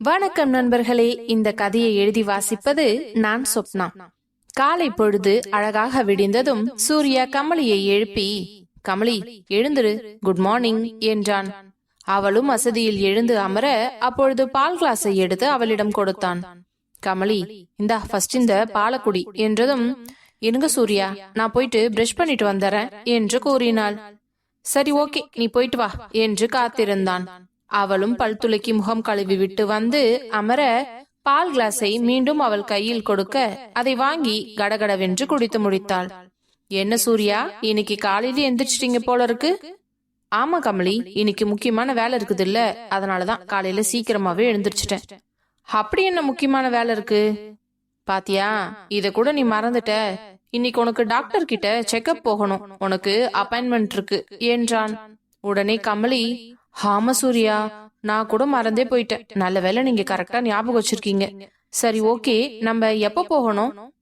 வணக்கம் நண்பர்களே இந்த கதையை எழுதி வாசிப்பது நான் சொப்னா. காலை பொழுது அழகாக விடிந்ததும் சூர்யா கமலியை எழுப்பி கமலி எழுந்துரு குட் மார்னிங் என்றான். அவளும் வசதியில் எழுந்து அமர அப்பொழுது பால் கிளாஸை எடுத்து அவளிடம் கொடுத்தான். கமலி இந்தா ஃபர்ஸ்ட் இந்த பாலக்குடி என்றதும் இருங்க சூர்யா நான் போயிட்டு பிரஷ் பண்ணிட்டு வந்துறேன் என்று கூறினாள். சரி ஓகே நீ போயிட்டு வா என்று காத்திருந்தான். அவளும் பல் துளக்கி முகம் கழுவி விட்டு வந்து அமர பால் கிளாஸை மீண்டும் அவள் கையில் கொடுக்க அதை வாங்கி கடகடவென்று குடித்து முடித்தாள். என்ன சூர்யா இன்னைக்கு காலையில எந்திரிச்சிட்டீங்க போல இருக்கு? ஆமா கமலி இன்னைக்கு முக்கியமான வேலை இருக்குது இல்ல அதனாலதான் காலையில சீக்கிரமாவே எழுந்திரிச்சிட்டேன். அப்படி என்ன முக்கியமான வேலை இருக்கு? பாத்தியா இத கூட நீ மறந்துட்ட. இன்னைக்கு உனக்கு டாக்டர் கிட்ட செக்கப் போகணும். உனக்கு அப்பாயின்மெண்ட் இருக்கு என்றான். உடனே கமலி ஆமா சூர்யா நான் கூட மறந்தே போயிட்டேன். நல்ல வேளை நீங்க கரெக்டா ஞாபகம் வச்சிருக்கீங்க. சரி ஓகே. நம்ம எப்ப போகணும்?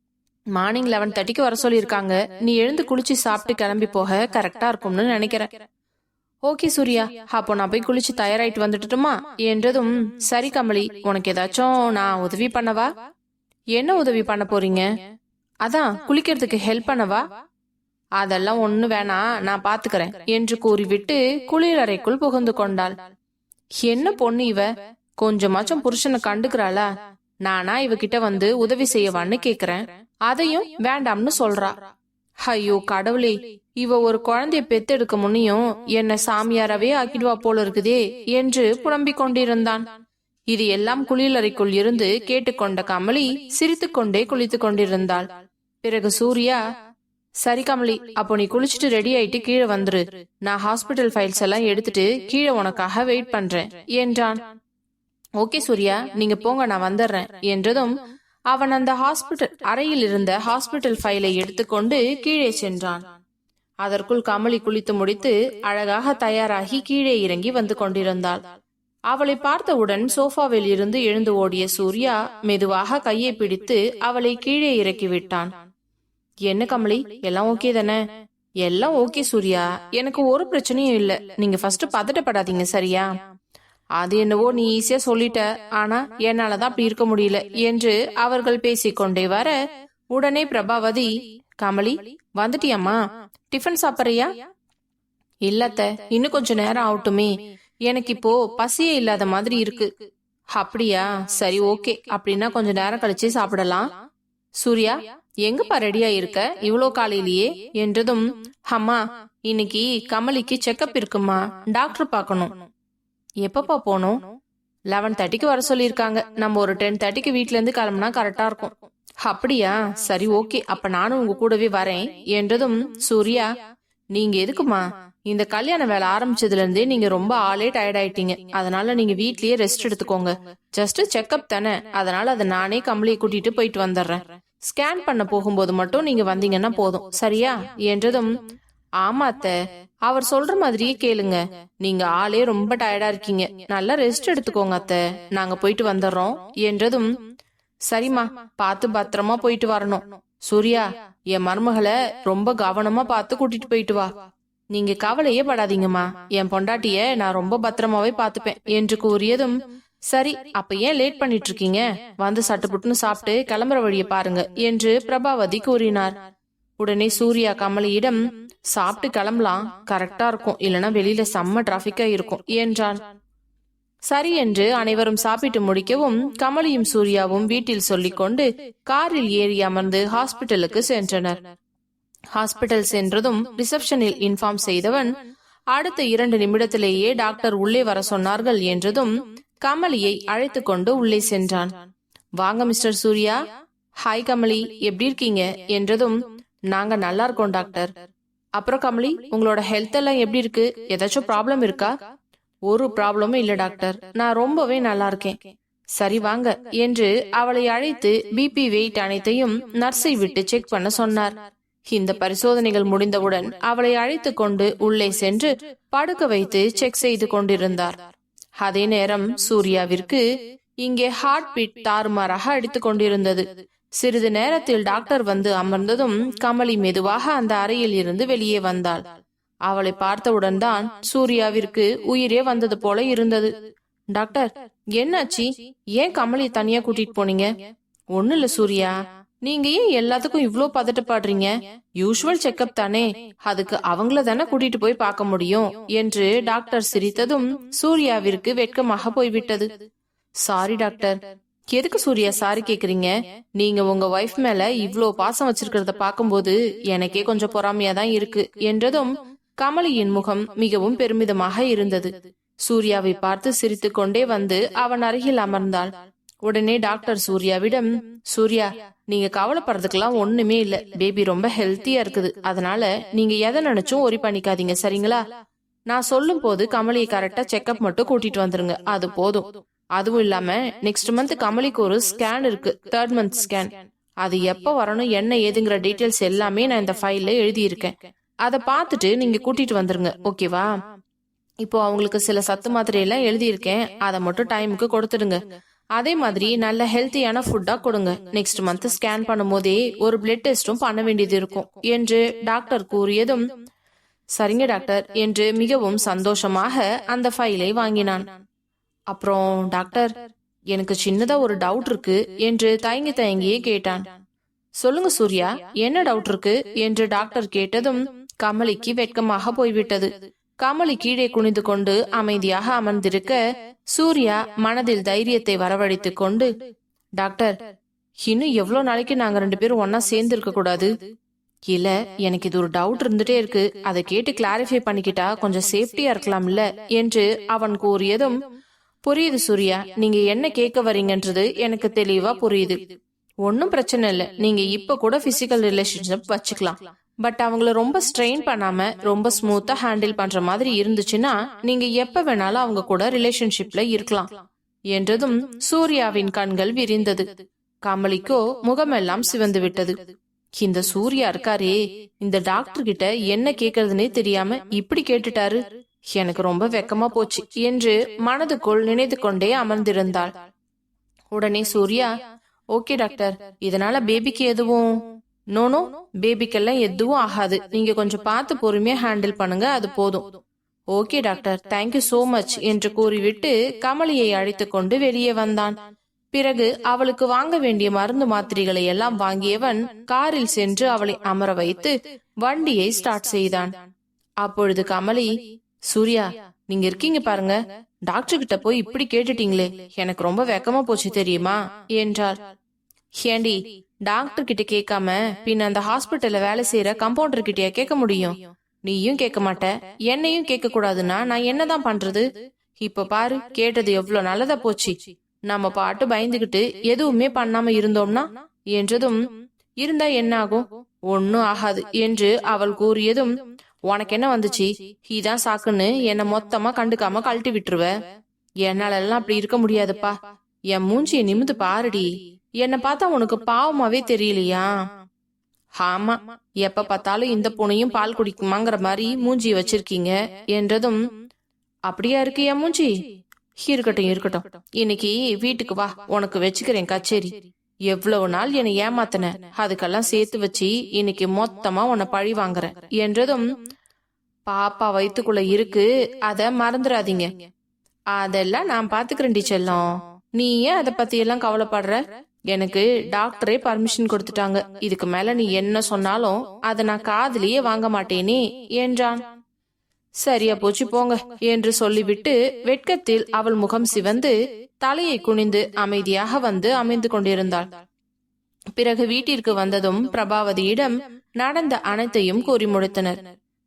மார்னிங் லெவன் தேர்ட்டிக்கு வர சொல்லியிருக்காங்க. நீ எழுந்து குளிச்சு சாப்பிட்டு கிளம்பி போக கரெக்டா இருக்கும்னு நினைக்கிறேன். ஓகே சூர்யா. அப்போ நான் போய் குளிச்சு தயாராயிட்டு வந்துட்டுமா என்றதும் சரி கமலி உனக்கு ஏதாச்சும் நான் உதவி பண்ணவா? என்ன உதவி பண்ண போறீங்க? அதான் குளிக்கிறதுக்கு ஹெல்ப் பண்ணவா? அதெல்லாம் ஒண்ணு வேணாம் நான் பாத்துக்கிறேன் என்று கூறிவிட்டு குளிரறைக்குள் புகுந்து கொண்டாள். என்ன பொண்ணு இவ? கொஞ்சமாச்சும் புருஷனை கண்டுக்கிறாளா? நானா இவகிட்ட வந்து உதவி செய்யவான்னு கேக்குறேன். அதையும் வேண்டாம்னு சொல்றா. ஐயோ கடவுளே இவ ஒரு குழந்தைய பெத்தெடுக்க முன்னியும் என்ன சாமியாரவே ஆக்கிடுவா போல இருக்குதே என்று புலம்பிக் கொண்டிருந்தான். இது எல்லாம் குளியலறைக்குள் இருந்து கேட்டுக்கொண்ட கமலி சிரித்துக்கொண்டே குளித்துக் கொண்டிருந்தாள். பிறகு சூர்யா சரி கமலி அப்போ நீ குளிச்சுட்டு ரெடி ஆயிட்டு கீழே வந்துரு. நான் ஹாஸ்பிட்டல் ஃபைல்ஸ் எல்லாம் எடுத்துட்டு கீழே உனக்காக வெயிட் பண்றேன் என்றான். ஓகே சூர்யா நீங்க போங்க நான் வந்துடுறேன் என்றதும் அவன் அந்த ஹாஸ்பிட்டல் அறையில் இருந்த ஹாஸ்பிட்டல் ஃபைலை எடுத்துக்கொண்டு கீழே சென்றான். அதற்குள் கமலி குளித்து முடித்து அழகாக தயாராகி கீழே இறங்கி வந்து கொண்டிருந்தாள். அவளை பார்த்தவுடன் சோஃபாவில் இருந்து எழுந்து ஓடிய சூர்யா மெதுவாக கையை பிடித்து அவளை கீழே இறக்கி விட்டான். என்ன கமலி? எல்லாம் ஓகே தானே? எல்லாம் ஓகே சூர்யா. எனக்கு ஒரு பிரச்சனையும் இல்ல. நீங்க ஃபர்ஸ்ட் பதட்டப்படாதீங்க சரியா? அது என்னவோ நீ ஈஸியா சொல்லிட்ட. ஆனா என்னாலதான் அப்படி இருக்க முடியல என்று அவர்கள் பேசிக்கொண்டே வர உடனே பிரபாவதி கமலி வந்துட்டியாம்மா? டிஃபன் சாப்பிட்றியா? இல்லத்த இன்னும் கொஞ்ச நேரம் ஆகட்டுமே. எனக்கு இப்போ பசியே இல்லாத மாதிரி இருக்கு. அப்படியா? சரி ஓகே. அப்படின்னா கொஞ்ச நேரம் கழிச்சு சாப்பிடலாம். சூர்யா எங்கப்பா ரெடியா இருக்க? இவ்வளோ காலையிலேயே? என்றதும் அம்மா இன்னைக்கு கமலிக்கு செக்கப் இருக்குமா? டாக்டர் பார்க்கணும். எப்பப்பா போகணும்? லெவன் தேர்ட்டிக்கு வர சொல்லியிருக்காங்க. நம்ம ஒரு டென் தேர்ட்டிக்கு வீட்ல இருந்து கிளம்புனா கரெக்டா இருக்கும். அப்படியா? சரி ஓகே. அப்ப நானும் உங்க கூடவே வரேன். என்றதும் சூர்யா நீங்க எதுக்குமா? இந்த கல்யாண வேலை ஆரம்பிச்சதுல இருந்தே நீங்க ரொம்ப ஆளே டயர்ட் ஆயிட்டீங்க. அதனால நீங்க வீட்லயே ரெஸ்ட் எடுத்துக்கோங்க. ஜஸ்ட் செக்அப் தானே. அதனால அதை நானே கம்பளியை கூட்டிட்டு போயிட்டு வந்துடுறேன். ஸ்கேன் பண்ண போகும்போது மட்டும் நீங்க வந்தீங்கன்னா போதும். சரியா? என்றதும் ஆமா அத்த அவர் சொல்ற மாதிரியே கேளுங்க. நீங்க ஆளே ரொம்ப டயர்டா இருக்கீங்க. நல்லா ரெஸ்ட் எடுத்துக்கோங்க அத்த. நாங்க போயிட்டு வந்துடுறோம். என்றதும் சரிம்மா பார்த்து பத்திரமா போயிட்டு வரணும். சூர்யா என் மருமகளை ரொம்ப கவனமா பார்த்து கூட்டிட்டு போயிட்டு வா. நீங்க கவலையே படாதீங்கம்மா. என் பொண்டாட்டிய நான் ரொம்ப பத்திரமாவே பாத்துப்பேன் என்று கூறியதும் சரி அப்ப ஏன் லேட் பண்ணிட்டு இருக்கீங்க வந்து சட்டுப்புட்டுன்னு சாப்பிட்டு கிளம்புற வழியை பாருங்க என்று பிரபாவதி கூறினார். உடனே சூர்யா கமலியிடம் சாப்பிட்டு கிளம்பலாம் கரெக்டா இருக்கும். இல்லனா வெளியில செம்ம டிராபிக்கா இருக்கும் என்றான். சரி என்று அனைவரும் சாப்பிட்டு முடிக்கவும் கமலியும் சூர்யாவும் வீட்டில் சொல்லிக்கொண்டு காரில் ஏறி அமர்ந்து ஹாஸ்பிட்டலுக்கு சென்றனர். ஹாஸ்பிட்டல் சென்றதும் ரிசப்ஷனில் இன்ஃபார்ம் செய்தவன் அடுத்த இரண்டு நிமிடத்திலேயே டாக்டர் உள்ளே வர சொன்னார்கள் என்றதும் கமலியை அழைத்து கொண்டு உள்ளே சென்றான். வாங்க மிஸ்டர் சூர்யா. ஹாய் கமலி. எப்படி இருக்கீங்க? என்றதும் நாங்க நல்லா இருக்கோம் டாக்டர். அப்புறம் கமலி உங்களோட ஹெல்த் எல்லாம் எப்படி இருக்கு? ஏதாச்சும் ப்ராப்ளம் இருக்கா? ஒரு ப்ராப்ளமும் இல்ல டாக்டர். நான் ரொம்பவே நல்லா இருக்கேன் சரி வாங்க என்று அவளை அழைத்து பிபி வெயிட் அனைத்தையும் நர்ஸை விட்டு செக் பண்ண சொன்னார். இந்த பரிசோதனைகள் முடிந்தவுடன் அவளை அழைத்து கொண்டு உள்ளே சென்று படுக்க வைத்து செக் செய்து கொண்டிருந்தார். அதே நேரம் சூர்யாவிற்கு இங்கே ஹார்ட் பீட் தாறுமாறாக அடித்துக் கொண்டிருந்தது. சிறிது நேரத்தில் டாக்டர் வந்து அமர்ந்ததும் கமலி மெதுவாக அந்த அறையில் இருந்து வெளியே வந்தாள். அவளை பார்த்தவுடன் தான் சூர்யாவிற்கு உயிரே வந்தது போல இருந்தது. டாக்டர் என்னாச்சு ஏன் கமலி தனியா கூட்டிட்டு போனீங்க? ஒண்ணு இல்ல சூர்யா. நீங்க ஏன் எல்லாத்துக்கும் இவ்ளோ பதட்டப்படுறீங்க யூஷுவல் செக்கப் தானே. அதுக்கு அவங்கள தானே கூட்டிட்டு போய் பார்க்க முடியும் என்று டாக்டர் சிரித்ததும் சூர்யாவிற்கு வெட்கமாக போய்விட்டது. சாரி டாக்டர் எதுக்கு சூர்யா சாரி கேக்குறீங்க? நீங்க உங்க ஒய்ஃப் மேல இவ்ளோ பாசம் வச்சிருக்கிறத பாக்கும்போது எனக்கே கொஞ்சம் பொறாமையா தான் இருக்கு என்றதும் கமலியின் முகம் மிகவும் பெருமிதமாக இருந்தது. சூர்யாவை பார்த்து சிரித்து கொண்டே வந்து அவன் அருகில் அமர்ந்தாள். உடனே டாக்டர் சூர்யாவிடம் சூர்யா நீங்க கவலைப்படுறதுக்கெல்லாம் ஒண்ணுமே இல்ல. பேபி ரொம்ப ஹெல்த்தியா இருக்குது. அதனால நீங்க எதை நினைச்சும் ஒரி பண்ணிக்காதீங்க சரிங்களா? நான் சொல்லும் போது கமலியை கரெக்டா செக்அப் மட்டும் கூட்டிட்டு வந்துருங்க. அது போதும். அதுவும் இல்லாம நெக்ஸ்ட் மந்த் கமலிக்கு ஒரு ஸ்கேன் இருக்கு. தேர்ட் மந்த் ஸ்கேன் அது எப்ப வரணும் என்ன ஏதுங்கிற டீட்டெயில்ஸ் எல்லாமே நான் இந்த ஃபைல்ல எழுதியிருக்கேன். அதை பார்த்துட்டு நீங்க கூட்டிட்டு வந்துருங்க. ஓகேவா? இப்போ அவங்களுக்கு சில சத்து மாத்திரை எல்லாம் எழுதியிருக்கேன். அதை மட்டும் டைமுக்கு கொடுத்துடுங்க. அதே மாதிரி நல்ல ஹெல்த்தியான ஃபுட்டா கொடுங்க. நெக்ஸ்ட் மந்த் ஸ்கேன் பண்ணும்போதே ஒரு பிளட் டெஸ்டும் பண்ண வேண்டியது இருக்கும். என்று டாக்டர் கூறியதும் சரிங்க டாக்டர் என்று மிகவும் சந்தோஷமாக அந்த ஃபைலை வாங்கினான். அப்புறம் டாக்டர் எனக்கு சின்னதா ஒரு டவுட் இருக்கு என்று தயங்கி தயங்கியே கேட்டான். சொல்லுங்க சூர்யா என்ன டவுட் இருக்கு? என்று டாக்டர் கேட்டதும் கமலிக்கு வெட்கமாக போய்விட்டது. கமலி கீழே குனிந்து கொண்டு அமைதியாக அமர்ந்திருக்க சூர்யா மனதில் தைரியத்தை வரவழைத்துக் கொண்டு டாக்டர் இன்னும் எவ்வளவு நாளைக்கு நாங்க ரெண்டு பேரும் ஒன்னா சேர்ந்து இருக்க கூடாது? இல்ல எனக்கு இது ஒரு டவுட் இருந்துட்டே இருக்கு. அதை கேட்டு கிளாரிஃபை பண்ணிக்கிட்டா கொஞ்சம் சேஃப்டியா இருக்கலாம்ல என்று அவன் கூறியதும் புரியுது சூர்யா நீங்க என்ன கேட்க வரீங்கன்றது எனக்கு தெளிவா புரியுது. ஒன்னும் பிரச்சனை இல்ல. நீங்க இப்ப கூட பிசிக்கல் ரிலேஷன்ஷிப் வச்சுக்கலாம். பட் அவங்கள ரொம்ப ஸ்ட்ரெயின் பண்ணாம ரொம்ப ஸ்மூத்தா ஹேண்டில் பண்ற மாதிரி இருந்துச்சுன்னா நீங்க எப்ப வேணாலும் அவங்க கூட ரிலேஷன்ஷிப்ல இருக்கலாம். என்றதும் சூர்யாவின் கண்கள் விரிந்தது. கமலிக்கோ முகமெல்லாம் சிவந்து விட்டது. இந்த சூர்யா இருக்காரே இந்த டாக்டர் கிட்ட என்ன கேக்குறதுனே தெரியாம இப்படி கேட்டுட்டாரு. எனக்கு ரொம்ப வெக்கமா போச்சு என்று மனதுக்குள் நினைத்து கொண்டே அமர்ந்திருந்தாள். உடனே சூர்யா ஓகே டாக்டர் இதனால பேபிக்கு எதுவும் நோனோ பேபிக்கெல்லாம் எதுவும் ஆகாது. நீங்க கொஞ்சம் பார்த்து பொறுமையா ஹேண்டில் பண்ணுங்க அது போதும். Okay doctor thank you so much என்று கூறிவிட்டு கமலியை அழைத்து கொண்டு வெளியே வந்தான். பிறகு அவளுக்கு வாங்க வேண்டிய மருந்து மாத்திரைகளை எல்லாம் வாங்கியவன் காரில் சென்று அவளை அமர வைத்து வண்டியை ஸ்டார்ட் செய்தான். அப்பொழுது கமலி சூர்யா நீங்க இருக்கீங்க பாருங்க. டாக்டர் கிட்ட போய் இப்படி கேட்டுட்டீங்களே. எனக்கு ரொம்ப வெக்கமா போச்சு தெரியுமா? என்றார் ஏண்டி டாக்டர் கிட்ட கேட்காம பின் அந்த ஹாஸ்பிட்டல்ல வேலை செய்யற கம்பவுண்டர் கிட்டயா கேட்க முடியும்? நீயும் கேட்க மாட்ட. என்னையும் கேட்க கூடாதுன்னா நான் என்னதான் பண்றது? இப்ப பாரு கேட்டது எவ்வளவு நல்லதா போச்சு. நம்ம பாட்டு பயந்துகிட்டு எதுவுமே பண்ணாம இருந்தோம்னா என்றதும் இருந்தா என்ன ஆகும் ஒன்னும் ஆகாது என்று அவள் கூறியதும் உனக்கு என்ன வந்துச்சு? இதான் சாக்குன்னு என்ன மொத்தமா கண்டுக்காம கழட்டி விட்டுருவ. என்னால எல்லாம் அப்படி இருக்க முடியாதுப்பா. என் மூஞ்சியை நிமிந்து பாருடி. என்ன பார்த்தா உனக்கு பாவமாவே தெரியலையா? ஆமா எப்ப பார்த்தாலும் இந்த பூனையும் பால் குடிக்குமாங்கிற மாதிரி மூஞ்சி வச்சிருக்கீங்க என்றதும் அப்படியா இருக்கு என் மூஞ்சி? இருக்கட்டும் இருக்கட்டும். இன்னைக்கு வீட்டுக்கு வா உனக்கு வச்சுக்கிறேன் கச்சேரி. எவ்வளவு நாள் என்னை ஏமாத்தின? அதுக்கெல்லாம் சேர்த்து வச்சு இன்னைக்கு மொத்தமா உன்னை பழி வாங்குறேன். என்றதும் பாப்பா வயிற்றுக்குள்ள இருக்கு அத மறந்துடாதீங்க அதெல்லாம் நான் பாத்துக்கிறேன் செல்லம். நீ ஏன் அதை பத்தி எல்லாம் கவலைப்படுற? எனக்கு டாக்டரே பர்மிஷன் கொடுத்துட்டாங்க. இதுக்கு மேல நீ என்ன சொன்னாலும் அத நான் காதுலயே வாங்க மாட்டேனே என்றான். சரியா போச்சு போங்க என்று சொல்லிவிட்டு வெட்கத்தில் அவள் முகம் சிவந்து தலையை குனிந்து அமைதியாக வந்து அமைந்து கொண்டிருந்தாள். பிறகு வீட்டிற்கு வந்ததும் பிரபாவதியிடம் நடந்த அனைத்தையும் கூறி முடித்தனர்.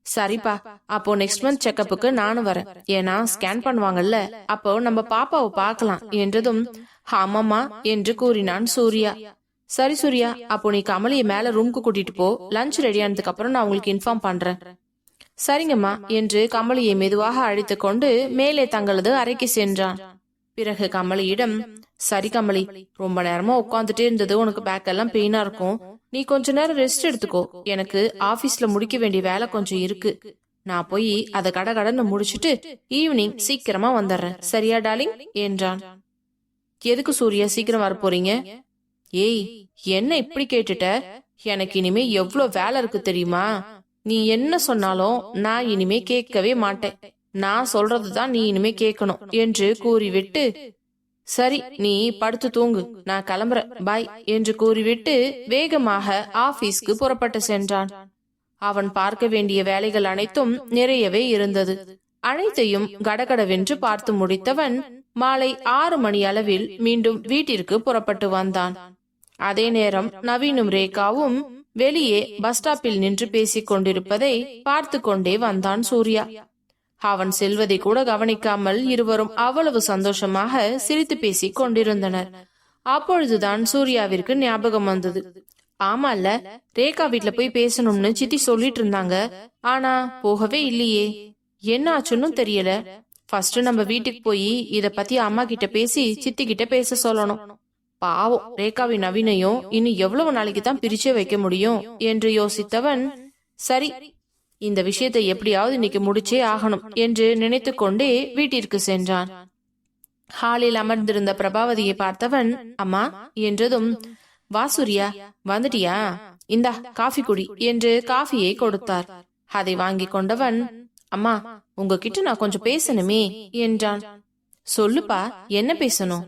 சரிப்பா அப்போ நெக்ஸ்ட் மந்த் செக்கப்புக்கு நானும் வரேன். ஏன்னா ஸ்கேன் பண்ணுவாங்கல்ல அப்போ நம்ம பாப்பாவை பார்க்கலாம் என்றதும் ஆமாமா என்று கூறினான் சூர்யா. சரி சூர்யா அப்போ நீ கமலிய மேல ரூம்க்கு கூட்டிட்டு போ. லஞ்ச் ரெடி ஆனதுக்கு அப்புறம் நான் உங்களுக்கு இன்ஃபார்ம் பண்றேன். சரிங்கம்மா என்று கமலியை மெதுவாக அழைத்து கொண்டு மேலே தங்களது அறைக்கு சென்றான். பிறகு கமலியிடம் சரி கமலி ரொம்ப நேரமா உட்காந்துட்டே இருந்தது. உனக்கு பேக் எல்லாம் பெயினா இருக்கும். நீ கொஞ்ச நேரம் ரெஸ்ட் எடுத்துக்கோ. எனக்கு ஆபீஸ்ல முடிக்க வேண்டிய வேலை கொஞ்சம் இருக்கு. நான் போய் அதை கட கடன்னு முடிச்சிட்டு ஈவினிங் சீக்கிரமா வந்துடுறேன். சரியா டாலிங் என்றான். எதுக்கு சூர்யா சீக்கிரம் வர போறீங்க? ஏய் என்ன இப்படி கேட்டுட்ட? எனக்கு இனிமே எவ்வளவு வேலை இருக்கு தெரியுமா? நீ என்ன சொன்னாலும் நான் இனிமே கேட்கவே மாட்டேன். நான் சொல்றதுதான் நீ இனிமே கேட்கணும் என்று கூறிவிட்டு சரி நீ படுத்து தூங்கு. நான் கிளம்புறேன். பாய் என்று கூறிவிட்டு வேகமாக ஆபீஸ்க்கு புறப்பட்டு சென்றான். அவன் பார்க்க வேண்டிய வேலைகள் அனைத்தும் நிறையவே இருந்தது. அனைத்தையும் கடகடவென்று பார்த்து முடித்தவன் மாலை ஆறு மணி அளவில் மீண்டும் வீட்டிற்கு புறப்பட்டு வந்தான். அதே நேரம் நவீனும் ரேகாவும் வெளியே பஸ் ஸ்டாப்பில் நின்று பேசிக் கொண்டிருப்பதை பார்த்து கொண்டே வந்தான் சூர்யா. அவன் செல்வதை கூட கவனிக்காமல் இருவரும் அவ்வளவு சந்தோஷமாக சிரித்து பேசிக் கொண்டிருந்தனர். அப்பொழுதுதான் சூர்யாவிற்கு ஞாபகம் வந்தது. ஆமால ரேகா வீட்ல போய் பேசணும்னு சித்தி சொல்லிட்டு இருந்தாங்க. ஆனா போகவே இல்லையே. என்ன ஆச்சுன்னு தெரியல. ஃபர்ஸ்ட் நம்ம வீட்டுக்கு போய் இத பத்தி அம்மா கிட்ட பேசி சித்தி கிட்ட பேச சொல்லணும். பாவம் ரேகாவின் நவீனையும் இன்னும் எவ்வளவு நாளைக்கு தான் பிரிச்சே வைக்க முடியும் என்று யோசித்தவன் சரி இந்த விஷயத்தை எப்படியாவது இன்னைக்கு முடிச்சே ஆகணும் என்று நினைத்து கொண்டே வீட்டிற்கு சென்றான். ஹாலில் அமர்ந்திருந்த பிரபாவதியை பார்த்தவன் அம்மா என்றதும் வா சூர்யா வந்துட்டியா? இந்தா காஃபி குடி என்று காஃபியை கொடுத்தார். அதை வாங்கி கொண்டவன் அம்மா உங்ககிட்ட நான் கொஞ்சம் பேசணுமே என்றான். சொல்லுப்பா என்ன பேசணும்?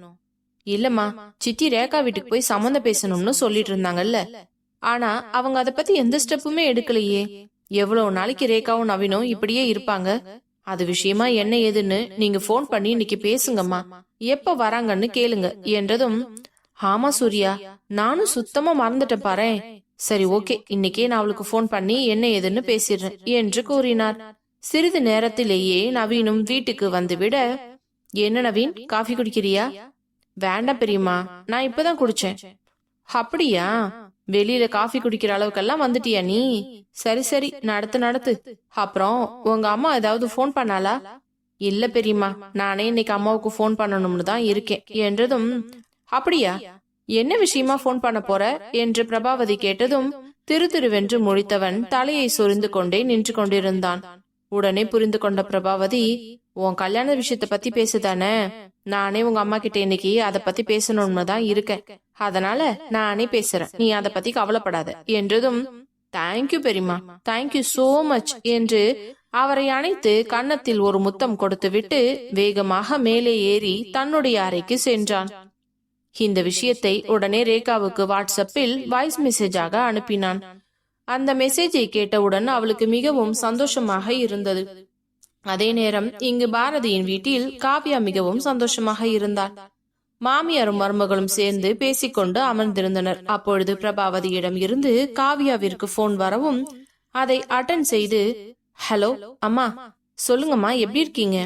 இல்லம்மா சித்தி ரேகா வீட்டுக்கு போய் சம்மந்த பேசணும்னு சொல்லிட்டு இருந்தாங்கல்ல. ஆனா அவங்க அத பத்தி எந்த ஸ்டெப்புமே எடுக்கலையே. எவ்வளவு நாளைக்கு ரேகாவும் நவீனும் இப்படியே இருப்பாங்க? அது விஷயமா என்ன ஏதுன்னு நீங்க போன் பண்ணி இன்னைக்கு பேசுங்கம்மா. எப்ப வராங்கன்னு கேளுங்க என்றதும் ஆமா சூர்யா நானும் சுத்தமா மறந்துட்டேன் பாரேன். சரி ஓகே இன்னைக்கே நான் அவளுக்கு போன் பண்ணி என்ன ஏதுன்னு பேசிடுறேன் என்று கூறினார். சிறிது நேரத்திலேயே நவீனும் வீட்டுக்கு வந்துவிட என்ன நவீன் காஃபி குடிக்கிறியா? வேண்டாம் பெரியம்மா நான் இப்பதான் குடிச்சேன். அப்படியா? வெளியில காஃபி குடிக்கிற அளவுக்கெல்லாம் வந்துட்டியா நீ? சரி சரி நடத்து நடத்து. அப்புறம் உங்க அம்மா ஏதாவது போன் பண்ணாளா? இல்ல பெரியம்மா நானே இன்னைக்கு அம்மாவுக்கு போன் பண்ணணும்னு தான் இருக்கேன். என்றதும் அப்படியா? என்ன விஷயமா போன் பண்ண போற? என்று பிரபாவதி கேட்டதும் திரு திருவென்று முழித்தவன் தலையை சொரிந்து கொண்டே நின்று கொண்டிருந்தான். உடனே புரிந்து கொண்ட பிரபாவதி உன் கல்யாண விஷயத்த பத்தி பேசுதானே? நானே உங்க அம்மா கிட்ட இன்னைக்கு அத பத்தி பேசணும்னு தான் இருக்கேன். அதனால நானே பேசுறேன். நீ அத பத்தி கவலைப்படாத. என்றதும் தேங்க்யூ பெரியம்மா. தேங்க்யூ சோ மச் என்று அவரை அணைத்து கன்னத்தில் ஒரு முத்தம் கொடுத்துவிட்டு வேகமாக மேலே ஏறி தன்னுடைய அறைக்கு சென்றான். இந்த விஷயத்தை உடனே ரேகாவுக்கு வாட்ஸ்அப்பில் வாய்ஸ் மெசேஜாக அனுப்பினான். அந்த மெசேஜை கேட்டவுடன் அவளுக்கு மிகவும் சந்தோஷமாக இருந்தது. அதே நேரம் இங்கு பாரதியின் வீட்டில் காவ்யா மிகவும் சந்தோஷமாக இருந்தாள் மாமியாரும் மருமகளும் சேர்ந்து பேசிக்கொண்டு அமர்ந்திருந்தனர். அப்பொழுது பிரபாவதியிடம் இருந்து காவ்யாவிற்கு போன் வரவும் அதை அட்டன் செய்து ஹலோ அம்மா சொல்லுங்கம்மா எப்படி இருக்கீங்க?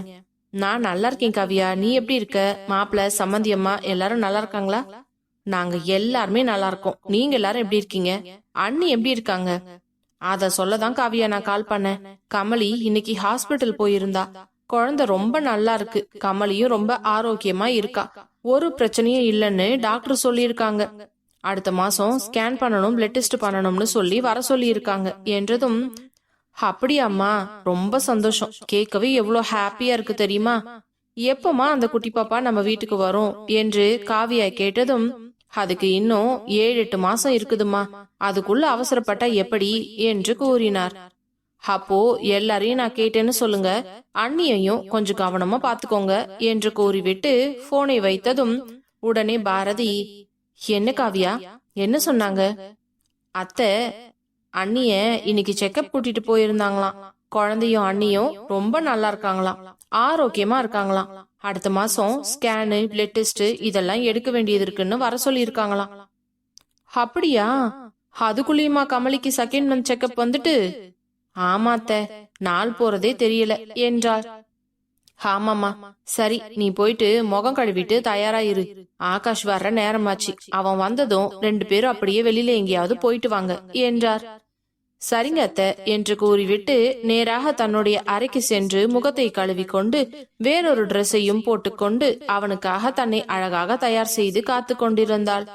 நான் நல்லா இருக்கேன் காவியா. நீ எப்படி இருக்க? மாப்பிள்ள சம்மந்தியம்மா எல்லாரும் நல்லா இருக்காங்களா? நாங்க எல்லாருமே நல்லா இருக்கோம் நீங்க எல்லாரும் எப்படி இருக்கீங்க? அண்ணி எப்படி இருக்காங்க? அத சொல்லதான் காவியா நான் கால் பண்ணேன். கமலி இன்னைக்கு ஹாஸ்பிட்டல் போயிருந்தா. குழந்தை ரொம்ப நல்லா இருக்கு. கமலியும் ரொம்ப ஆரோக்கியமா இருக்கா. ஒரு பிரச்சனையும் இல்லைன்னு டாக்டர் சொல்லியிருக்காங்க. அடுத்த மாசம் ஸ்கேன் பண்ணணும் பிளட் டெஸ்ட் பண்ணணும்னு சொல்லி வர சொல்லி இருக்காங்க என்றதும் அப்படியாம்மா ரொம்ப சந்தோஷம். கேட்கவே எவ்வளோ ஹாப்பியா இருக்கு தெரியுமா? எப்பமா அந்த குட்டி பாப்பா நம்ம வீட்டுக்கு வரும்? என்று காவியா கேட்டதும் அதுக்கு இன்னும் ஏழு எட்டு மாசம் இருக்குதுமா அதுக்குள்ள அவசரப்பட்டா எப்படி என்று கூறினார். அப்போ எல்லாரையும் நான் கேட்டேன்னு சொல்லுங்க. அண்ணியையும் கொஞ்சம் கவனமா பாத்துக்கோங்க என்று கூறிவிட்டு போனை வைத்ததும் உடனே பாரதி என்ன காவியா? என்ன சொன்னாங்க? அத்தை அண்ணிய இன்னைக்கு செக்கப் கூட்டிட்டு போயிருந்தாங்களாம். குழந்தையும் அண்ணியும் ரொம்ப நல்லா இருக்காங்களாம். ஆரோக்கியமா இருக்காங்களாம். அடுத்த மாசம் ஸ்கேனு பிளட் டெஸ்ட் இதெல்லாம் எடுக்க வேண்டியது இருக்குன்னு வர சொல்லியிருக்காங்களாம். அப்படியா? அதுக்குள்ளேயுமா கமலிக்கு செகண்ட் மந்த் செக்கப் வந்துட்டு? ஆமாத்த நாள் போறதே தெரியல என்றார் ஆமாமா சரி நீ போயிட்டு முகம் கழுவிட்டு தயாராயிரு. ஆகாஷ் வர்ற நேரமாச்சு. அவன் வந்ததும் ரெண்டு பேரும் அப்படியே வெளியில எங்கேயாவது போயிட்டு வாங்க என்றார். சரிங்க அத்த என்று கூறிவிட்டு நேராக தன்னுடைய அறைக்கு சென்று முகத்தை கழுவிக்கொண்டு வேறொரு டிரெஸ்ஸையும் போட்டுக்கொண்டு அவனுக்காக தன்னை அழகாக தயார் செய்து காத்து கொண்டிருந்தாள்.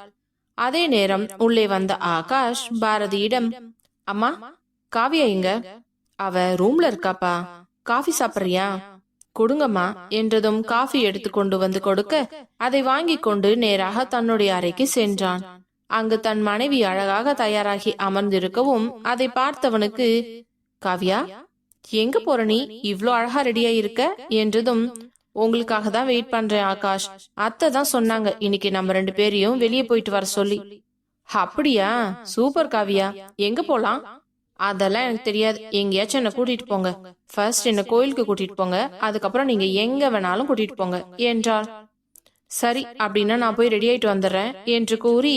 அதே நேரம் உள்ளே வந்த ஆகாஷ் பாரதியிடம் அம்மா காவியா எங்க? அவ ரூம்ல இருக்காப்பா. காஃபி சாப்பிடுறியா? கொடுங்கம்மா என்றதும் காஃபி எடுத்து கொண்டு வந்து கொடுக்க அதை வாங்கி கொண்டு நேராக தன்னுடைய அறைக்கு சென்றான். அங்கு தன் மனைவி அழகாக தயாராகி அமர்ந்திருக்கவும் அதை பார்த்தவனுக்கு காவ்யா எங்க போற நீ? இவ்ளோ அழகா ரெடியா இருக்க? என்றதும் உங்களுக்காக தான் வெயிட் பண்றேன் ஆகாஷ். அத்தை தான் சொன்னாங்க இன்னைக்கு நம்ம ரெண்டு பேரையும் வெளியே போயிட்டு வர சொல்லி. அப்படியா? சூப்பர் காவியா. எங்க போலாம்? அதெல்லாம் எனக்கு தெரியாது. எங்கேயாச்சும் என்ன கூட்டிட்டு போங்க. ஃபர்ஸ்ட் என்ன கோயிலுக்கு கூட்டிட்டு போங்க. அதுக்கப்புறம் நீங்க எங்க வேணாலும் கூட்டிட்டு போங்க என்றாள். சரி அப்படின்னா நான் போய் ரெடி ஆயிட்டு வந்துடுறேன் என்று கூறி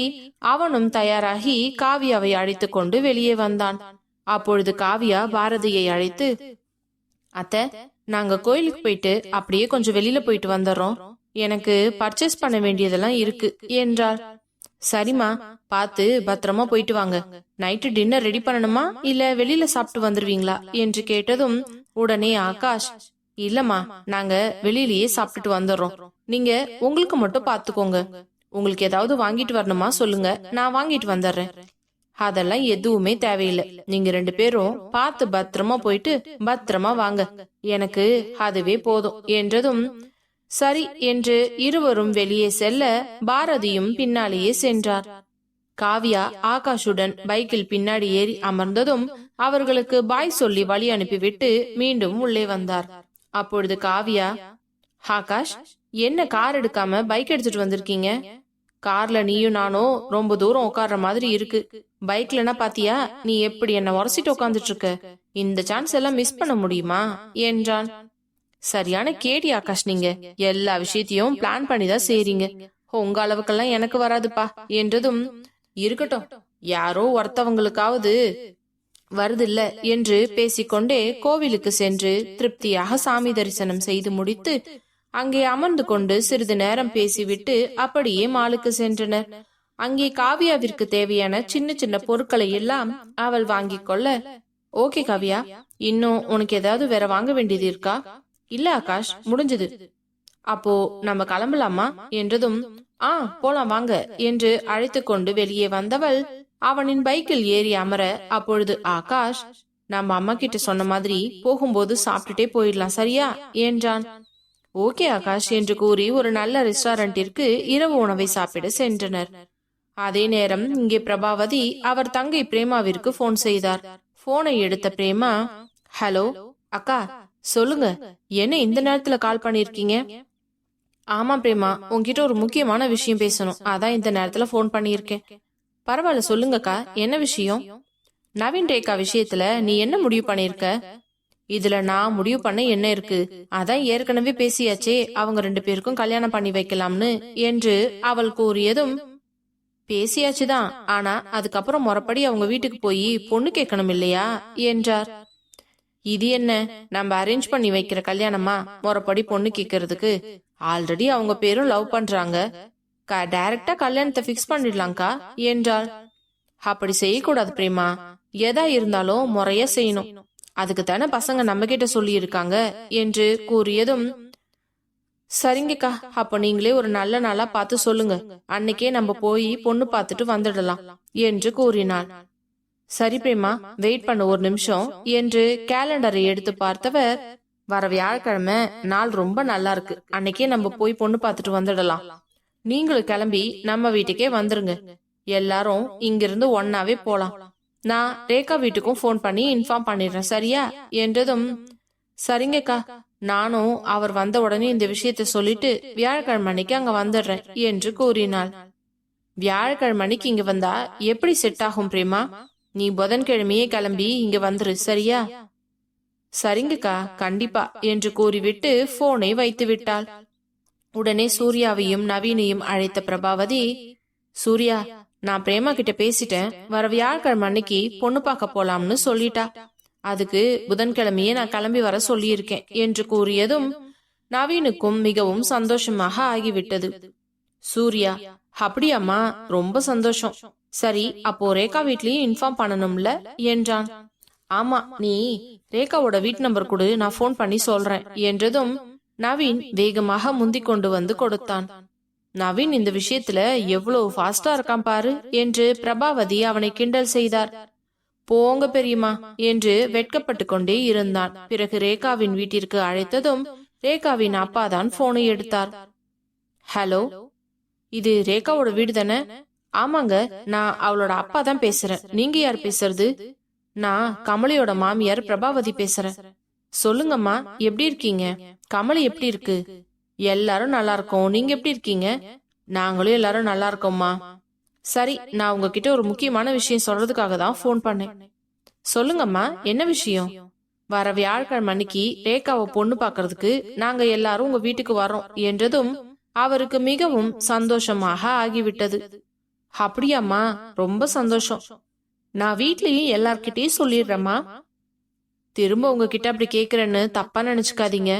அவனும் தயாராகி காவியாவை அழைத்து கொண்டு வெளியே வந்தான். அப்பொழுது காவியா பாரதியை அழைத்து அத்தை நாங்க கோயிலுக்கு போயிட்டு அப்படியே கொஞ்சம் வெளியில போயிட்டு வந்துடுறோம். எனக்கு பர்ச்சேஸ் பண்ண வேண்டியதெல்லாம் இருக்கு என்றார் சரிம்மா பார்த்து பத்திரமா போயிட்டு வாங்க. நைட்டு டின்னர் ரெடி பண்ணணுமா? இல்ல வெளியில சாப்பிட்டு வந்துருவீங்களா? என்று கேட்டதும் உடனே ஆகாஷ் இல்லம்மா நாங்க வெளியிலயே சாப்பிட்டுட்டு வந்துடுறோம். நீங்க உங்களுக்கு மட்டும் பாத்துக்கோங்க. உங்களுக்கு ஏதாவது வாங்கிட்டு வரணுமா சொல்லுங்க. நான் வாங்கிட்டு வந்துடுறேன். அதெல்லாம் எதுவுமே தேவையில்லை. நீங்க ரெண்டு பேரும் பார்த்து பத்திரமா போயிட்டு பத்திரமா வாங்க. எனக்கு அதுவே போதும். என்றதும் சரி என்று இருவரும் வெளியே செல்ல பாரதியும் பின்னாலேயே சென்றார். காவியா ஆகாஷுடன் பைக்கில் பின்னாடி ஏறி அமர்ந்ததும் அவர்களுக்கு பாய் சொல்லி வழி அனுப்பிவிட்டு மீண்டும் உள்ளே வந்தார். அப்பொழுது காவியா ஆகாஷ் என்ன கார் எடுக்காம பைக் எடுத்துட்டு வந்திருக்கீங்க? கார்ல நீயும் நானும் ரொம்ப தூரம் உட்கார்ற மாதிரி இருக்கு. பைக்லனா பாத்தியா நீ எப்படி என்ன உரசிட்டு உட்காந்துட்டு இருக்க இந்த சான்ஸ் எல்லாம் மிஸ் பண்ண முடியுமா? என்றான். சரியான கேடி ஆகாஷ் நீங்க. எல்லா விஷயத்தையும் பிளான் பண்ணி தான் செய்றீங்க. உங்க அளவுக்கெல்லாம் எனக்கு வராதுப்பா. என்றதும் இருக்கட்டும். யாரோ ஒருத்தவங்களுக்காவது வருதில்ல என்று பேசிக்கொண்டே கோவிலுக்கு சென்று திருப்தியாக சாமி தரிசனம் செய்து முடித்து அங்கே அமர்ந்து கொண்டு சிறிது நேரம் பேசிவிட்டு அப்படியே மாலுக்கு சென்றனர். அங்கே காவியாவிற்கு தேவையான சின்ன சின்ன பொருட்களை எல்லாம் அவள் வாங்கி கொள்ள ஓகே காவியா இன்னும் உனக்கு ஏதாவது வேற வாங்க வேண்டியது இருக்கா? இல்ல ஆகாஷ் முடிஞ்சது. அப்போ நம்ம கிளம்பலாமா? என்றதும் ஆ போலாம் வாங்க என்று அழைத்து கொண்டு வெளியே வந்தவள் அவனின் பைக்கில் ஏறி அமர அப்பொழுது ஆகாஷ் நம்ம அம்மா கிட்ட சொன்ன மாதிரி போகும்போது சாப்பிட்டுட்டே போயிடலாம் சரியா? என்றான். ஓகே ஆகாஷ் என்று கூறி ஒரு நல்ல ரெஸ்டாரண்டிற்கு இரவு உணவை சாப்பிட சென்றனர். அதே நேரம் இங்கே பிரபாவதி அவர் தங்கை பிரேமாவிற்கு போன் செய்தார். போனை எடுத்த பிரேமா ஹலோ அக்கா சொல்லுங்க என்ன இந்த நேரத்துல கால் பண்ணிருக்கீங்க? ஆமா பிரேமா உங்ககிட்ட ஒரு முக்கியமான விஷயம் பேசணும் அதான் இந்த நேரத்துல போன் பண்ணியிருக்கேன். பரவாயில்ல சொல்லுங்கக்கா. என்ன விஷயம்? நவீன் ரேகா விஷயத்துல நீ என்ன முடிவு பண்ணிருக்க இதுல நான் முடிவு பண்ண என்ன இருக்கு? அதான் ஏற்கனவே பேசியாச்சே. அவங்க ரெண்டு பேருக்கும் கல்யாணம் பண்ணி வைக்கலாம்னு என்று அவள் கூறியதும் பேசியாச்சுதான். ஆனா அதுக்கப்புறம் முறப்படி அவங்க வீட்டுக்கு போய் பொண்ணு கேட்கணும் இல்லையா? என்றார். இது என்ன? நம்ம அரேஞ்ச் பண்ணி வைக்கிற கல்யாணமா? முறப்படி பொண்ணு கேட்கறதுக்கு. ஆல்ரெடி அவங்க பேரும் லவ் பண்றாங்க. டைரக்டா கல்யாணத்தை பிக்ஸ் பண்ணிடலாம்க்கா என்றாள். அப்படி செய்யக்கூடாது பிரேமா. எதா இருந்தாலும் முறைய செய்யணும். அதுக்கு தானே பசங்க நம்ம கிட்ட சொல்லி இருக்காங்க என்று கூறியதும் சரிங்கக்கா அப்ப நீங்களே ஒரு நல்ல நாளா பார்த்து சொல்லுங்க. அன்னைக்கே நம்ம போய் பொண்ணு பார்த்துட்டு வந்துடலாம் என்று கூறினாள். சரி பிரேமா வெயிட் பண்ண ஒரு நிமிஷம் என்று கேலண்டரை எடுத்து பார்த்தவர் வர வியாழக்கிழமை நாள் ரொம்ப நல்லா இருக்கு. அன்னைக்கே நம்ம போய் பொண்ணு பார்த்துட்டு வந்துடலாம். நீங்களும் கிளம்பி நம்ம வீட்டுக்கே வந்துருங்க. எல்லாரும் இங்கிருந்து ஒன்னாவே போலாம். நான் ரேகா வீட்டுக்கும் ஃபோன் பண்ணி இன்ஃபார்ம் பண்ணிடுறேன். சரியா? என்றதும் சரிங்கக்கா. நானும் அவர் வந்த உடனே இந்த விஷயத்த சொல்லிட்டு வியாழக்கிழமை அன்னைக்கு அங்க வந்துடுறேன் என்று கூறினாள். வியாழக்கிழமை அன்னைக்கு இங்க வந்தா எப்படி செட் ஆகும் பிரேமா? நீ புதன்கிழமையே கிளம்பி இங்க வந்துரு சரியா? சரிங்கக்கா கண்டிப்பா என்று கூறிவிட்டு போனை வைத்து விட்டாள் உடனே சூர்யாவையும் நவீனையும் அழைத்த பிரபாவதி சூர்யா நான் பிரேமா கிட்ட பேசிட்டேன். வர வியாழக்கிழமை அன்னைக்கு பொண்ணு பார்க்க போலாம்னு சொல்லிட்டா. அதுக்கு புதன்கிழமையே நான் கிளம்பி வர சொல்லியிருக்கேன் என்று கூறியதும் நவீனுக்கும் மிகவும் சந்தோஷமாக ஆகிவிட்டது. சூர்யா அப்படியாம்மா ரொம்ப சந்தோஷம். சரி அப்போ ரேகா வீட்லயும் இன்ஃபார்ம் பண்ணணும்ல என்றான். ஆமா நீ ரேகாவோட வீட் நம்பர் கொடு நான் ஃபோன் பண்ணி சொல்றேன் என்றதும் நவீன் வேகமாக முந்தி கொண்டு வந்து கொடுத்தான். நவீன் இந்த விஷயத்துல எவ்வளவு ஃபாஸ்டா இருக்கான் பாரு என்று பிரபாவதி அவனை கிண்டல் செய்தார். போங்க பெரியம்மா என்று வெட்கப்பட்டு கொண்டே இருந்தான். பிறகு ரேகாவின் வீட்டிற்கு அழைத்ததும் ரேகாவின் அப்பா தான் போனை எடுத்தார். ஹலோ இது ரேகாவோட வீடு தானே? ஆமாங்க நான் அவளோட அப்பா தான் பேசுறேன். நீங்க யார் பேசுறது? நான் கமலியோட மாமியார் பிரபாவதி பேசுறேன். சொல்லுங்கம்மா எப்படி இருக்கீங்க? கமலி எப்படி இருக்கு? எல்லாரும் நல்லா இருக்கோம். நீங்க எப்படி இருக்கீங்க? நாங்களும் எல்லாரும் நல்லா இருக்கோம்மா. சரி நான் உங்ககிட்ட ஒரு முக்கியமான விஷயம் சொல்றதுக்காக தான் ஃபோன் பண்ணேன். சொல்லுங்கம்மா என்ன விஷயம்? வர வியாழக்கிழமை அன்னைக்கு ரேகாவை பொண்ணு பாக்குறதுக்கு நாங்க எல்லாரும் உங்க வீட்டுக்கு வரோம் என்றதும் அவருக்கு மிகவும் சந்தோஷமாக ஆகிவிட்டது. அப்படியாம்மா ரொம்ப சந்தோஷம். நான் வீட்லயும் எல்லார்கிட்டயும் சொல்லிடுறேம்மா. திரும்ப உங்ககிட்ட அப்படி கேக்குறேன்னு தப்பா நினைச்சுக்காதீங்க.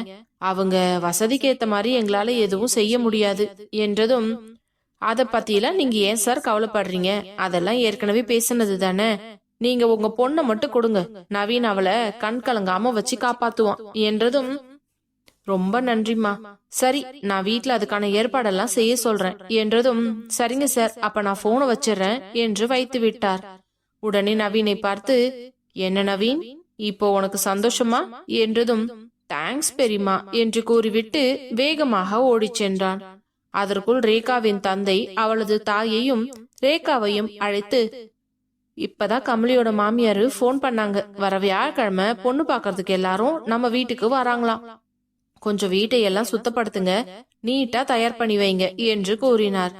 அவங்க வசதிக்கு ஏத்த மாதிரி எங்களால எதுவும் செய்ய முடியாது என்றதும் அத பத்தியெல்லாம் நீங்க ஏன் சார் கவலைப்படுறீங்க? அதெல்லாம் ஏற்கனவே பேசினது தானே? நீங்க உங்க பொண்ணை மட்டும் கொடுங்க. நவீன் அவளை கண் கலங்காம வச்சு காப்பாத்துவான். என்றதும் ரொம்ப நன்றிம்மா. சரி நான் வீட்ல அதுக்கான ஏற்பாடெல்லாம் செய்ய சொல்றேன். என்றதும் சரிங்க சார் அப்ப நான் போனை வச்சிடுறேன் என்று வைத்து விட்டார். உடனே நவீனை பார்த்து என்ன நவீன்? இப்போ உனக்கு சந்தோஷமா? என்றதும் தேங்க்ஸ் பெரியமா என்று கூறிவிட்டு வேகமாக ஓடிச் சென்றான். அதற்குள் ரேகாவின் தந்தை அவளது தாயையும் ரேகாவையும் அழைத்து இப்பதான் கமலியோட மாமியாரு ஃபோன் பண்ணாங்க. வர வியாழக்கிழமை பொண்ணு பார்க்கறதுக்கு எல்லாரும் நம்ம வீட்டுக்கு வராங்களாம். கொஞ்சம் வீட்டை எல்லாம் சுத்தப்படுத்துங்க. நீட்டா தயார் பண்ணி வைங்க என்று கூறினார்.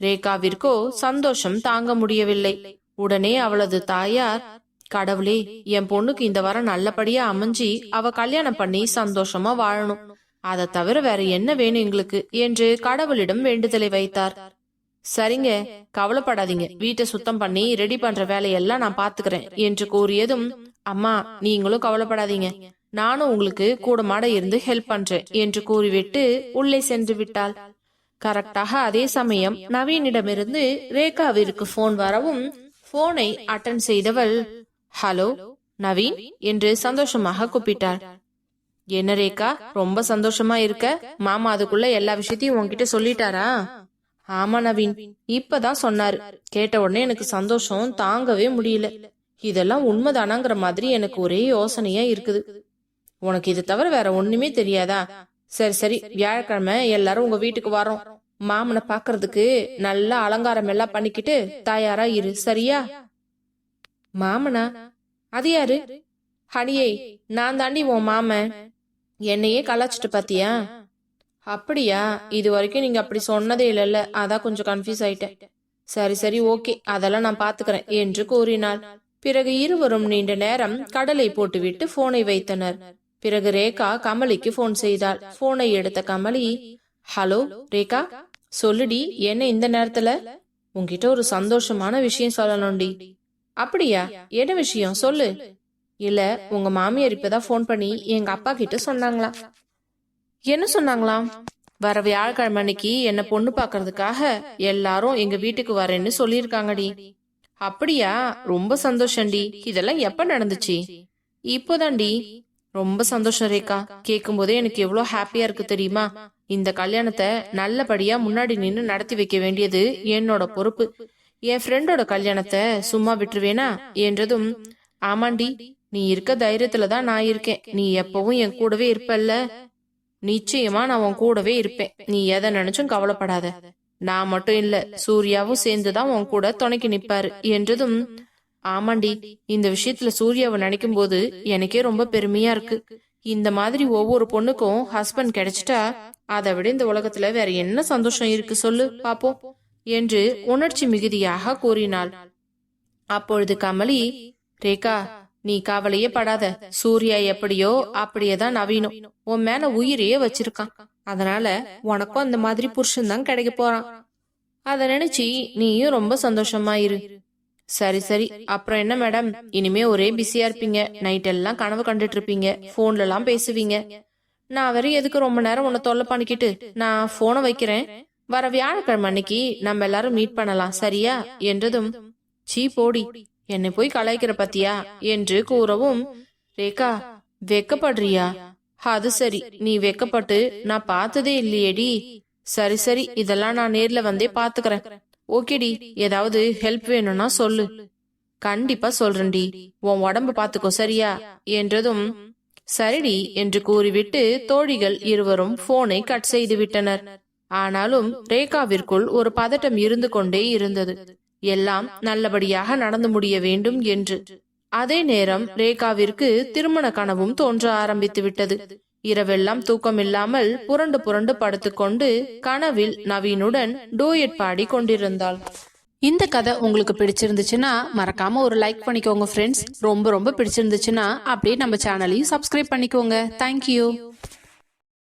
ரேகாவிற்கோ சந்தோஷம் தாங்க முடியவில்லை. உடனே அவளது தாயார் கடவுளே என் பொண்ணுக்கு இந்த வாரம் நல்லபடியா அமைஞ்சி அவ கல்யாணம் பண்ணி சந்தோஷமா வாழணும். அதை தவிர வேற என்ன வேணும் எங்களுக்கு என்று கடவுளிடம் வேண்டுதலை வைத்தார். சரிங்க கவலைப்படாதீங்க. வீட்டை சுத்தம் பண்ணி ரெடி பண்ற வேலையெல்லாம் நான் பாத்துக்கிறேன் என்று கூறியதும் அம்மா நீங்களும் கவலைப்படாதீங்க. நானும் உங்களுக்கு கூட மாட இருந்து ஹெல்ப் பண்றேன் என்று கூறிவிட்டு உள்ளே சென்று விட்டாள். கரெக்டாக அதே சமயம் நவீனிடமிருந்து ரேகாவிற்கு போன் வரவும் போனை அட்டன் செய்தவள் ஹலோ நவீன் என்று சந்தோஷமாக கூப்பிட்டார். என்ன ரேகா ரொம்ப சந்தோஷமா இருக்க? மாமா அதுக்குள்ள எல்லா விஷயத்தையும் உன்கிட்ட சொல்லிட்டாரா? ஆமா நவீன். இப்பதான் சொன்னாரு. கேட்ட உடனே எனக்கு சந்தோஷம் தாங்கவே முடியல. இதெல்லாம் உண்மைதானாங்கிற மாதிரி எனக்கு ஒரே யோசனையா இருக்குது. உனக்கு இது தவிர வேற ஒண்ணுமே தெரியாதா? சரி சரி வியாழக்கிழமை எல்லாரும் உங்க வீட்டுக்கு வரோம் மாமனை பாக்குறதுக்கு நல்ல அலங்காரம் எல்லாம் பண்ணிக்கிட்டு தயாரா இரு. சரியா? மாமனா? அது யாரு? ஹனியே நான் தாண்டி உன் மாமன் என்னையே கலாச்சிட்டு பாத்தியா? அப்படியா? இது வரைக்கும் நீங்க அப்படி சொன்னதே இல்லைல்ல. அதான் கொஞ்சம் கன்ஃபியூஸ் ஆயிட்டேன். சரி சரி ஓகே. அதெல்லாம் நான் பாத்துக்கிறேன் என்று கூறினாள். பிறகு இருவரும் நீண்ட நேரம் கடலை போட்டுவிட்டு போனை வைத்தனர். பிறகு ரேகா கமலிக்கு போன் செய்தாள். போனை எடுத்த கமலி ஹலோ ரேகா சொல்லுடி என்ன இந்த நேரத்துல? உன்கிட்ட ஒரு சந்தோஷமான விஷயம் சொல்லணும்டி. அப்படியா? என்ன விஷயம்? சொல்லு. இல்ல உங்க மாமியார் இப்பதான் ஃபோன் பண்ணி எங்க அப்பா கிட்ட சொன்னாங்களா என்ன சொன்னாங்களாம்? வர வியாழக்கிழமை அன்னைக்கு என்ன பொண்ணு பாக்குறதுக்காக எல்லாரும் எங்க வீட்டுக்கு வரேன்னு சொல்லியிருக்காங்கடி. அப்படியா? ரொம்ப சந்தோஷம்டி. இதெல்லாம் எப்ப நடந்துச்சு? இப்போதான்டி. ரொம்ப சந்தோஷம் ரேகா. கேட்கும் போதே எனக்கு எவ்வளவு ஹாப்பியா இருக்கு தெரியுமா? இந்த கல்யாணத்தை நல்லபடியா முன்னாடி நின்னு நடத்தி வைக்க வேண்டியது என்னோட பொறுப்பு. என் ஃப்ரெண்டோட கல்யாணத்தை சும்மா விட்டுருவேனா? என்றதும் ஆமாண்டி நீ இருக்க தைரியத்துல தான் நான் இருக்கேன். நீ எப்பவும் என் கூடவே இருப்பல்ல? நிச்சயமா நான் உன் கூடவே இருப்பேன். நீ எதை நினைச்சும் கவலைப்படாத. நான் மட்டும் இல்ல சூர்யாவும் சேர்ந்துதான் உன் கூட துணைக்கு நிப்பாரு. என்றதும் ஆமாண்டி இந்த விஷயத்துல சூர்யாவை நினைக்கும் போது எனக்கே ரொம்ப பெருமையா இருக்கு. இந்த மாதிரி ஒவ்வொரு பொண்ணுக்கும் ஹஸ்பண்ட் கிடைச்சிட்டா அதை விட இந்த உலகத்துல வேற என்ன சந்தோஷம் இருக்கு சொல்லு பாப்போம். என்று உணர்ச்சி மிகுதியாக கூறினாள். அப்பொழுது கமலி ரேகா நீ கவலையே படாத. சூர்யா எப்படியோ அப்படியேதான் நவீனும். உன் மேல உயிரையே வச்சிருக்கான். அதனால உனக்கும் அந்த மாதிரி புருஷன் தான் கிடைக்க போறான். அத நினைச்சு நீயும் ரொம்ப சந்தோஷமா இரு. சரி சரி. அப்புறம் என்ன மேடம்? இனிமே ஒரே பிஸியா இருப்பீங்க. நைட் எல்லாம் கனவு கண்டுட்டு இருப்பீங்க. போன்ல எல்லாம் பேசுவீங்க. நான் வேற எதுக்கு ரொம்ப நேரம் உன்னை தொல்லை பண்ணிக்கிட்டு? நான் போனை வைக்கிறேன். வர வியாழக்கிழமை அன்னைக்கு நம்ம எல்லாரும் மீட் பண்ணலாம் சரியா? என்றதும் சீ போடி. என்னை போய் கலாய்க்கிற பத்தியா? என்று கூறவும் ரேகா வெக்கப்படுறியா? அது சரி. நீ வெக்கப்பட்டு நான் பார்த்ததே இல்லையேடி. சரி சரி. இதெல்லாம் நான் நேர்ல வந்தே பாத்துக்கிறேன். ஓகேடி. ஏதாவது ஹெல்ப் வேணும்னா சொல்லு. கண்டிப்பா சொல்றேன்டி. உன் உடம்பு பாத்துக்கோ சரியா? என்றதும் சரிடி என்று கூறிவிட்டு தோழிகள் இருவரும் போனை கட் செய்து விட்டனர். ஆனாலும் ரேகாவிற்குள் ஒரு பதட்டம் இருந்து கொண்டே இருந்தது. எல்லாம் நல்லபடியாக நடந்து முடிய வேண்டும் என்று. அதே நேரம் ரேகாவிற்கு திருமண கனவும் தோன்ற ஆரம்பித்து விட்டது. இரவெல்லாம் தூக்கமில்லாமல் புரண்டு புரண்டு படுத்துக்கொண்டு கனவில் நவீனுடன் டூயட் பாடி கொண்டிருந்தாள். இந்த கதை உங்களுக்கு பிடிச்சிருந்துச்சுன்னா மறக்காம ஒரு லைக் பண்ணிக்கோங்க ஃப்ரெண்ட்ஸ் ரொம்ப ரொம்ப பிடிச்சிருந்துச்சுன்னா அப்படியே நம்ம சேனலையும் சப்ஸ்கிரைப் பண்ணிக்கோங்க. தேங்க்யூ